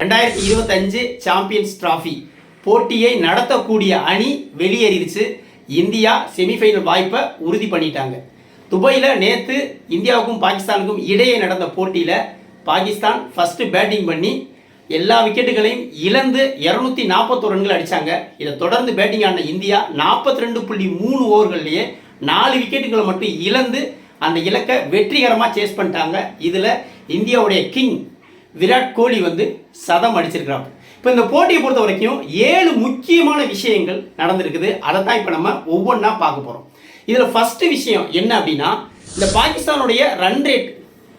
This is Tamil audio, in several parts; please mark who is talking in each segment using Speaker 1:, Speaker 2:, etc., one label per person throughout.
Speaker 1: ரெண்டாயிரத்தி இருபத்தஞ்சு சாம்பியன்ஸ் டிராஃபி போட்டியை நடத்தக்கூடிய அணி வெளியேறிடுச்சு. இந்தியா செமிஃபைனல் வாய்ப்பை உறுதி பண்ணிட்டாங்க. துபாயில் நேற்று இந்தியாவுக்கும் பாகிஸ்தானுக்கும் இடையே நடந்த போட்டியில் பாகிஸ்தான் ஃபஸ்ட்டு பேட்டிங் பண்ணி எல்லா விக்கெட்டுகளையும் இழந்து இரநூத்தி நாற்பத்தோரு ரன்கள் அடித்தாங்க இதை தொடர்ந்து பேட்டிங் ஆன இந்தியா நாற்பத்தி ரெண்டு புள்ளி மூணு ஓவர்கள்லேயே நாலு விக்கெட்டுகளை மட்டும் இழந்து அந்த இலக்கை வெற்றிகரமாக சேஸ் பண்ணிட்டாங்க. இதில் இந்தியாவுடைய கிங் விராட் கோலி வந்து சதம் அடிச்சிருக்கிறாங்க இப்போ இந்த போட்டியை பொறுத்த வரைக்கும் ஏழு முக்கியமான விஷயங்கள் நடந்திருக்குது. அதை தான் இப்போ நம்ம ஒவ்வொன்றா பார்க்க போகிறோம் இதில் ஃபஸ்ட்டு விஷயம் என்ன அப்படின்னா இந்த பாகிஸ்தானுடைய ரன் ரேட்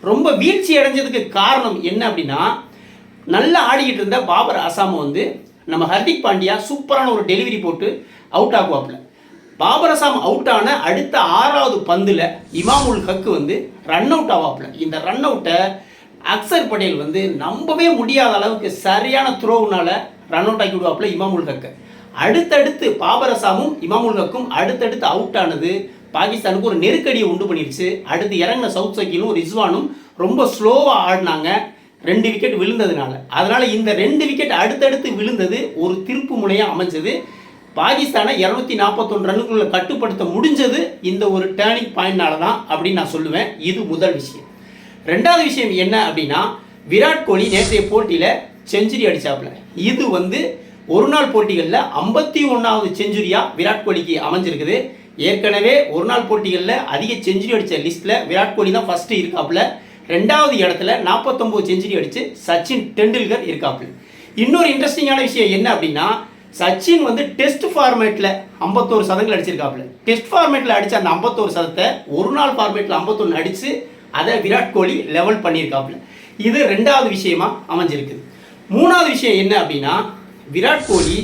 Speaker 1: ரொம்ப வீழ்ச்சி அடைஞ்சதுக்கு காரணம் என்ன அப்படின்னா நல்லா ஆடிக்கிட்டு இருந்த பாபர் அசாம் வந்து நம்ம ஹர்திக் பாண்டியா சூப்பரான ஒரு டெலிவரி போட்டு அவுட் ஆகுவாப்பில் பாபர் அசாம் அவுட் ஆன அடுத்த ஆறாவது பந்தில் இமாமுல் ஹக்கு வந்து ரன் அவுட் ஆவாப்புல. இந்த ரன் அவுட்டை அக்சர் படேல் வந்து நம்பவே முடியாத அளவுக்கு சரியான த்ரோவுனால ரன் அவுட் ஆக்கி விடுவாப்புல இமாமுல் ஹக்கை. அடுத்தடுத்து பாபர் அசாமும் இமாமுல் ஹக்கும் அடுத்தடுத்து அவுட் ஆனது. பாகிஸ்தானுக்கு ஒரு நெருக்கடியை உண்டு பண்ணிடுச்சு. அடுத்து இறங்கின சவுத் சக்கிலும் ரிஸ்வானும் ரொம்ப ஸ்லோவாக ஆடினாங்க. ரெண்டு விக்கெட் விழுந்ததுனால. அதனால இந்த ரெண்டு விக்கெட் அடுத்தடுத்து விழுந்தது ஒரு திருப்பு முனையாக அமைஞ்சது. பாகிஸ்தானை இரநூத்தி நாற்பத்தொன்று ரன்னுக்குள்ள கட்டுப்படுத்த முடிஞ்சது இந்த ஒரு டேர்னிங் பாயிண்ட்னால தான் அப்படின்னு நான் சொல்லுவேன். இது முதல் விஷயம். ரெண்டாவது விஷயம் என்ன அப்படின்னா விராட் கோலி நேற்றைய போட்டியில் செஞ்சுரி அடிச்சாப்புல. இது வந்து ஒரு நாள் போட்டிகளில் ஐம்பத்தி ஒன்றாவது செஞ்சுரியாக விராட் கோலிக்கு அமைஞ்சிருக்குது. ஏற்கனவே ஒரு நாள் போட்டிகளில் அதிக செஞ்சுரி அடித்த லிஸ்ட்டில் விராட் கோலி தான் ஃபஸ்ட்டு இருக்காப்புல. ரெண்டாவது இடத்துல நாற்பத்தொம்போது செஞ்சுரி அடித்து சச்சின் டெண்டுல்கர் இருக்காப்புல. இன்னொரு இன்ட்ரெஸ்டிங்கான விஷயம் என்ன அப்படின்னா சச்சின் வந்து டெஸ்ட் ஃபார்மேட்டில் ஐம்பத்தோரு சதங்கள் அடிச்சிருக்காப்புல. டெஸ்ட் ஃபார்மேட்டில் அடித்த அந்த ஐம்பத்தோரு சதத்தை ஒரு நாள் ஃபார்மேட்டில் ஐம்பத்தொன்று அடித்து அதை விராட் கோலி லெவல் பண்ணியிருக்காப்புல. இது ரெண்டாவது விஷயமா அமைஞ்சிருக்குது. மூணாவது விஷயம் என்ன அப்படின்னா விராட் கோலி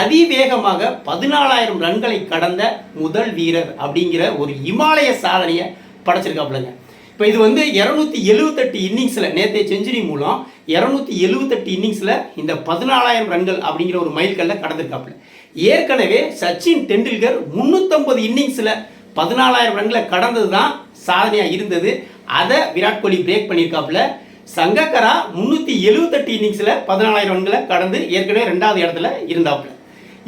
Speaker 1: அதிவேகமாக பதினாலாயிரம் ரன்களை கடந்த முதல் வீரர் அப்படிங்கிற ஒரு இமாலய சாதனையை படைச்சிருக்காப்புலங்க. இப்போ இது வந்து இரநூத்தி எழுவத்தெட்டு இன்னிங்ஸில் நேற்றைய செஞ்சுரி மூலம் இரநூத்தி எழுவத்தெட்டு இன்னிங்ஸில் இந்த பதினாலாயிரம் ரன்கள் அப்படிங்கிற ஒரு மைல்கல்ல கடந்திருக்காப்புல. ஏற்கனவே சச்சின் டெண்டுல்கர் முந்நூற்றம்பது இன்னிங்ஸில் பதினாலாயிரம் ரன்களை கடந்தது தான் சாதனையாக இருந்தது. அதை விராட் கோலி பிரேக் பண்ணியிருக்காப்புல சங்கக்கரா முந்நூற்றி எழுபத்தெட்டு இன்னிங்ஸில் பதினாலாயிரம் ரன்களை கடந்து ஏற்கனவே ரெண்டாவது இடத்துல இருந்தாப்புல.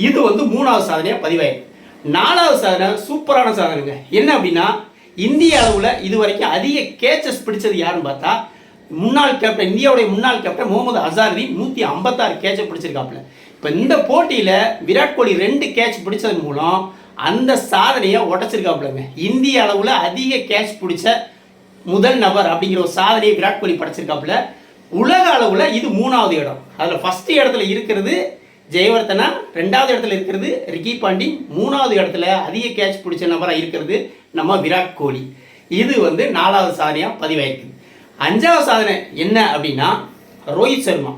Speaker 1: இது வந்து மூணாவது சாதனையாக பதிவாயிருக்கு. நாலாவது சாதனை சூப்பரான சாதனைங்க. என்ன அப்படின்னா இந்திய அளவில் இது வரைக்கும் அதிக கேச்சஸ் பிடிச்சது யாருன்னு பார்த்தா முன்னாள் கேப்டன் இந்தியாவுடைய முன்னாள் கேப்டன் முகமது அசாருதீன் நூற்றி ஐம்பத்தாறு கேட்சை பிடிச்சிருக்காப்புல. இப்போ இந்த போட்டியில் விராட் கோலி ரெண்டு கேட்ச் பிடிச்சதன் மூலம் அந்த சாதனையை உடச்சிருக்காப்புலங்க. இந்திய அளவில் அதிக கேட்ச் பிடிச்ச முதல் நபர் அப்படிங்கிற ஒரு சாதனையை விராட் கோலி படைச்சிருக்காப்புல உலக அளவில் இது மூணாவது இடம். அதில் ஃபஸ்ட்டு இடத்துல இருக்கிறது ஜெயவர்தனா ரெண்டாவது இடத்துல இருக்கிறது ரிக்கி பாண்டி மூணாவது இடத்துல அதிக கேட்ச் பிடிச்ச நபராக இருக்கிறது நம்ம விராட் கோலி. இது வந்து நாலாவது சாதனையாக பதிவாயிருக்குது அஞ்சாவது சாதனை என்ன அப்படின்னா ரோஹித் சர்மா.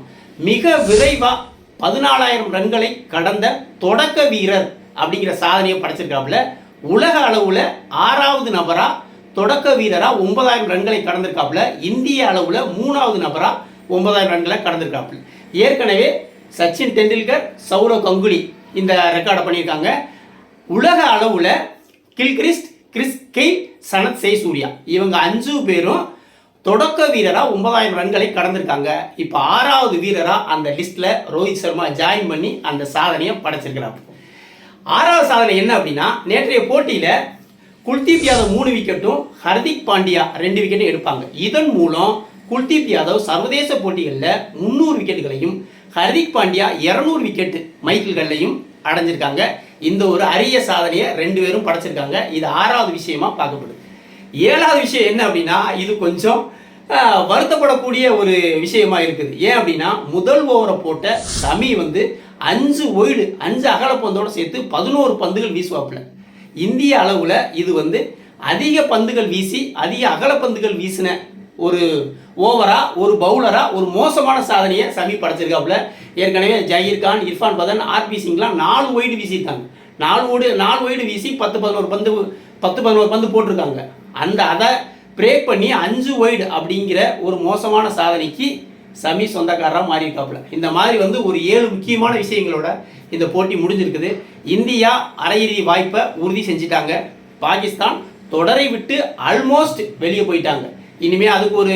Speaker 1: மிக விரைவாக பதினாலாயிரம் ரன்களை கடந்த தொடக்க வீரர் அப்படிங்கிற சாதனையை படைச்சிருக்காப்புல உலக அளவில் ஆறாவது நபராக தொடக்க வீரராக ஒன்பதாயிரம் ரன்களை கடந்திருக்காப்புல. இந்திய அளவில் மூணாவது நபராக ஒன்பதாயிரம் ரன்களை கடந்திருக்காப்புல. ஏற்கனவே சச்சின் டெண்டுல்கர் சௌரவ் கங்குலி இந்த ரெக்கார்டை பண்ணியிருக்காங்க. உலக அளவில் கில்கிரிஸ்ட் கிறிஸ் கெய் சனத் செய் சூர்யா இவங்க அஞ்சு பேரும் தொடக்க வீரராக ஒன்பதாயிரம் ரன்களை கடந்திருக்காங்க. இப்போ ஆறாவது வீரராக அந்த லிஸ்ட்டில் ரோஹித் சர்மா ஜாயின் பண்ணி அந்த சாதனையை படைச்சிருக்கிறாங்க ஆறாவது சாதனை என்ன அப்படின்னா நேற்றைய போட்டியில் குல்தீப் யாதவ் மூணு விக்கெட்டும் ஹர்திக் பாண்டியா ரெண்டு விக்கெட்டும் எடுப்பாங்க. இதன் மூலம் குல்தீப் யாதவ் சர்வதேச போட்டிகளில் முந்நூறு விக்கெட்டுகளையும் ஹர்திக் பாண்டியா இரநூறு விக்கெட் மைக்கிள்கள்லையும் அடைஞ்சிருக்காங்க. இந்த ஒரு அரிய சாதனையை ரெண்டு பேரும் படைச்சிருக்காங்க. இது ஆறாவது விஷயமா பார்க்கப்படுது. ஏழாவது விஷயம் என்ன அப்படின்னா இது கொஞ்சம் வருத்தப்படக்கூடிய ஒரு விஷயமா இருக்குது. ஏன் அப்படின்னா முதல் ஓவரை போட்ட சமி வந்து அஞ்சு ஒயிடு அஞ்சு அகலப்பந்தோடு சேர்த்து பதினோரு பந்துகள் வீசுவாப்புல. இந்திய அளவில் இது வந்து அதிக பந்துகள் வீசி அதிக அகல பந்துகள் வீசின ஒரு ஓவரா ஒரு பவுலரா ஒரு மோசமான சாதனையை சமி படைச்சிருக்காப்புல. ஏற்கனவே ஜஹீர் கான் இர்ஃபான் பதன் ஆர்பி சிங்லாம் நாலு ஒய்டு வீசியிருக்காங்க. நாலு ஓடு நாலு ஒய்டு வீசி பத்து பதினோரு பந்து பத்து பதினோரு பந்து போட்டிருக்காங்க. அந்த அதை பிரேக் பண்ணி அஞ்சு ஒய்டு அப்படிங்கிற ஒரு மோசமான சாதனைக்கு சமி சொந்தக்காரராக மாறியிருக்காப்புல. இந்த மாதிரி வந்து ஒரு ஏழு முக்கியமான விஷயங்களோட இந்த போட்டி முடிஞ்சிருக்குது. இந்தியா அரையிறுதி வாய்ப்பை உறுதி செஞ்சிட்டாங்க. பாகிஸ்தான் தொடரை விட்டு ஆல்மோஸ்ட் வெளியே போயிட்டாங்க. இனிமேல் அதுக்கு ஒரு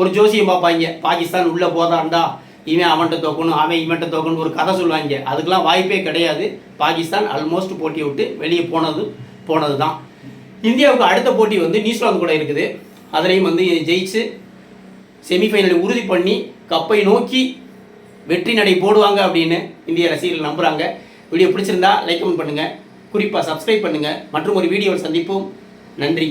Speaker 1: ஒரு ஜோசியம் பார்ப்பாங்க. பாகிஸ்தான் உள்ளே போதாண்டா இவன் அவன்கிட்ட தோக்கணும் அவன் இவன்கிட்ட தோக்கணும் ஒரு கதை சொல்லுவாங்க. அதுக்கெலாம் வாய்ப்பே கிடையாது. பாகிஸ்தான் ஆல்மோஸ்ட் போட்டியை விட்டு வெளியே போனது போனது தான் இந்தியாவுக்கு அடுத்த போட்டி வந்து நியூசிலாந்து கூட இருக்குது. அதுலேயும் வந்து ஜெயிச்சு செமிஃபைனலை உறுதி பண்ணி கப்பை நோக்கி வெற்றி நடை போடுவாங்க அப்படின்னு இந்திய ரசிகர்கள் நம்புகிறாங்க வீடியோ பிடிச்சிருந்தா லைக் கமெண்ட் பண்ணுங்கள் குறிப்பாக சப்ஸ்கிரைப் பண்ணுங்கள் மற்றும் ஒரு வீடியோவில் சந்திப்போம். நன்றி.